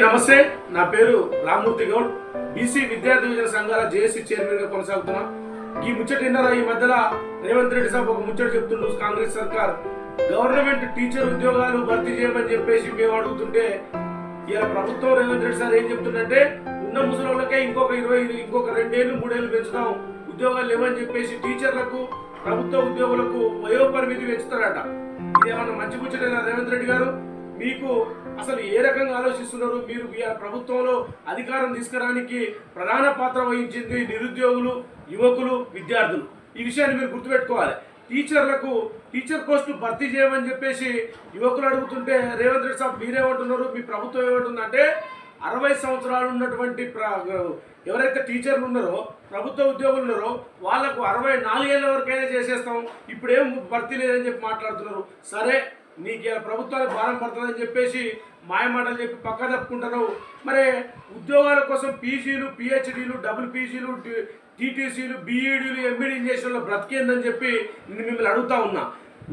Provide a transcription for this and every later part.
నమస్తే. నా పేరు రామ్మూర్తి గౌడ్. బీసీ విద్యార్థి విభజన సంఘాల జేఏసీ చైర్మన్గా కొనసాగుతున్నాం. ఈ ముచ్చట విన్నారా ఈ మధ్యలో రేవంత్ రెడ్డి సాబ్ ఒక ముచ్చట చెప్తుండ్రు కాంగ్రెస్ సర్కార్ గవర్నమెంట్ టీచర్ ఉద్యోగాలు భర్తీ చేయమని చెప్పేసి మేము అడుగుతుంటే ఇలా ప్రభుత్వం రేవంత్ రెడ్డి సార్ ఏం చెప్తుందంటే ఉన్న ముసలోళ్ళకే ఇంకొక ఇరవై ఇంకొక రెండేళ్ళు మూడేళ్ళు పెంచుతాం. ఉద్యోగాలు లేవని చెప్పేసి టీచర్లకు ప్రభుత్వ ఉద్యోగులకు వయోపరిమితి పెంచుతారట. ఇదేమన్నా మంచి ముచ్చట రేవంత్ రెడ్డి గారు? మీకు అసలు ఏ రకంగా ఆలోచిస్తున్నారు? మీరు మీ ప్రభుత్వంలో అధికారం తీసుకురావడానికి ప్రధాన పాత్ర వహించింది నిరుద్యోగులు యువకులు విద్యార్థులు. ఈ విషయాన్ని మీరు గుర్తుపెట్టుకోవాలి. టీచర్లకు టీచర్ పోస్టు భర్తీ చేయమని చెప్పేసి యువకులు అడుగుతుంటే రేవంత్ రెడ్డి సాబ్ మీరేమంటున్నారు? మీ ప్రభుత్వం ఏమంటుందంటే అరవై సంవత్సరాలు ఉన్నటువంటి ప్ర- ఎవరైతే టీచర్లు ఉన్నారో ప్రభుత్వ ఉద్యోగులు ఉన్నారో వాళ్ళకు అరవై నాలుగేళ్ళ వరకైనా చేసేస్తాం. ఇప్పుడేం భర్తీ లేదని చెప్పి మాట్లాడుతున్నారు. సరే నీకు ఇలా ప్రభుత్వానికి భారం పడుతుందని చెప్పేసి మాయమాటలు చెప్పి పక్క తప్పుకుంటారు మరి ఉద్యోగాల కోసం పీజీలు పిహెచ్డీలు డబుల్ పీజీలు టీటీసీలు బీఈడీలు ఎంబీడీ చేసిన వాళ్ళు బ్రతికేందని చెప్పి నేను మిమ్మల్ని అడుగుతా ఉన్నా.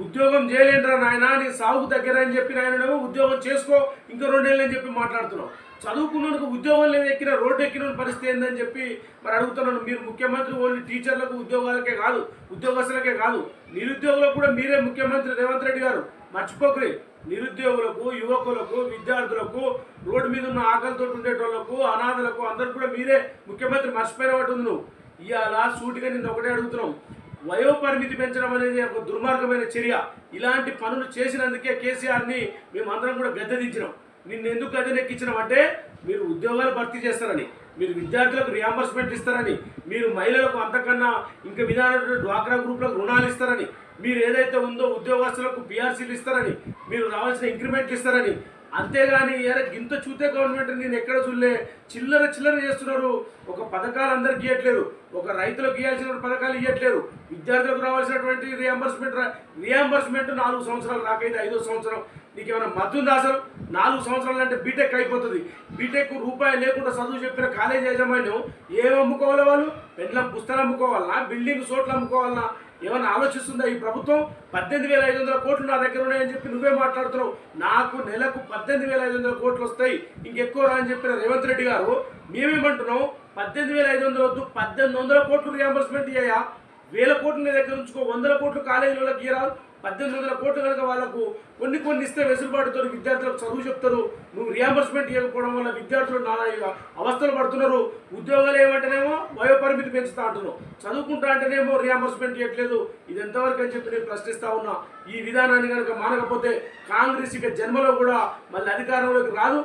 ఉద్యోగం చేయలేంట్రా నాయన నీ సాగుకు దగ్గర అని చెప్పి నాయన ఉద్యోగం చేసుకో ఇంకా రెండేళ్ళు అని చెప్పి మాట్లాడుతున్నావు. చదువుకున్నందుకు ఉద్యోగం లేదు ఎక్కిన రోడ్డు ఎక్కిన పరిస్థితి ఏందని చెప్పి మరి అడుగుతున్నాను. మీరు ముఖ్యమంత్రి ఓన్లీ టీచర్లకు ఉద్యోగాలకే కాదు ఉద్యోగస్తులకే కాదు నిరుద్యోగులకు కూడా మీరే ముఖ్యమంత్రి రేవంత్ రెడ్డి గారు. మర్చిపోకరి నిరుద్యోగులకు యువకులకు విద్యార్థులకు రోడ్డు మీద ఉన్న ఆకలితో ఉండేటోళ్ళకు అనాథలకు అందరు కూడా మీరే ముఖ్యమంత్రి మర్చిపోయినట్టు ఉంది నువ్వు ఇవాళ సూటిగా నిన్ను ఒకటే అడుగుతున్నాం. వయో పరిమితి పెంచడం అనేది ఒక దుర్మార్గమైన చర్య. ఇలాంటి పనులు చేసినందుకే కేసీఆర్ని మేము అందరం కూడా గద్దెదించినాం. నిన్ను ఎందుకు గద్దెనెక్కించినాం మీరు ఉద్యోగాలు భర్తీ చేస్తారని మీరు విద్యార్థులకు రియాంబర్స్మెంట్ ఇస్తారని మీరు మహిళలకు అంతకన్నా ఇంకా విధాన డ్వాక్రా గ్రూప్లకు రుణాలు ఇస్తారని మీరు ఏదైతే ఉందో ఉద్యోగస్తులకు పిఆర్సీలు ఇస్తారని మీరు రావాల్సిన ఇంక్రిమెంట్లు ఇస్తారని అంతేగాని ఎర ఇంత చూతే గవర్నమెంట్ నేను ఎక్కడ చూడలే? చిల్లర చిల్లర చేస్తున్నారు. ఒక పథకాలు అందరికి ఇవ్వట్లేదు ఒక రైతులకు ఇవ్వాల్సిన పథకాలు ఇవ్వట్లేదు విద్యార్థులకు రావాల్సినటువంటి రియాంబర్స్మెంట్ రియాంబర్స్మెంట్ నాలుగు సంవత్సరాలు రాకైతే ఐదో సంవత్సరం. నీకు ఏమైనా మద్దుందా అసలు నాలుగు సంవత్సరాలు అంటే బీటెక్ అయిపోతుంది. బీటెక్ రూపాయి లేకుండా చదువు చెప్పిన కాలేజ్ యాజమాన్యం ఏం అమ్ముకోవాలి వాళ్ళు? పెండ్లం పుస్తకాలు అమ్ముకోవాలన్నా బిల్డింగ్ చోట్ల అమ్ముకోవాలన్నా ఏమైనా ఆలోచిస్తుందా ఈ ప్రభుత్వం? పద్దెనిమిది వేల ఐదు వందల కోట్లు నా దగ్గర ఉన్నాయని చెప్పి నువ్వే మాట్లాడుతున్నావు. నాకు నెలకు పద్దెనిమిది వేల ఐదు వందల కోట్లు వస్తాయి. ఇంకెక్కువ రా అని చెప్పిన రేవంత్ రెడ్డి గారు మేమేమంటున్నాం? పద్దెనిమిది వేల ఐదు వందలు వద్దు పద్దెనిమిది వందల కోట్లు రియంబర్స్మెంట్ ఇయ్యా వేల కోట్లు నీ దగ్గర ఉంచుకో వందల కోట్లు కాలేజీలకు ఇయ్యరాదు పద్దెనిమిది వందల కోట్లు కనుక వాళ్ళకు కొన్ని కొన్ని ఇస్తే వెసులుబాటుతో విద్యార్థులకు చదువు చెప్తారు. నువ్వు రియంబర్స్మెంట్ ఇవ్వకపోవడం వల్ల విద్యార్థులు నానా అవస్థలు పడుతున్నారు. ఉద్యోగాలు ఏమంటేనేమో వయోపరిమితి పెంచుతా అంటున్నావు చదువుకుంటా అంటేనేమో రియంబర్స్మెంట్ ఇవ్వట్లేదు ఇది ఎంతవరకు అని చెప్పి నేను ప్రశ్నిస్తా ఉన్నా. ఈ విధానాన్ని కనుక మానకపోతే కాంగ్రెస్ ఇక జన్మలో కూడా మళ్ళీ అధికారంలోకి రాదు.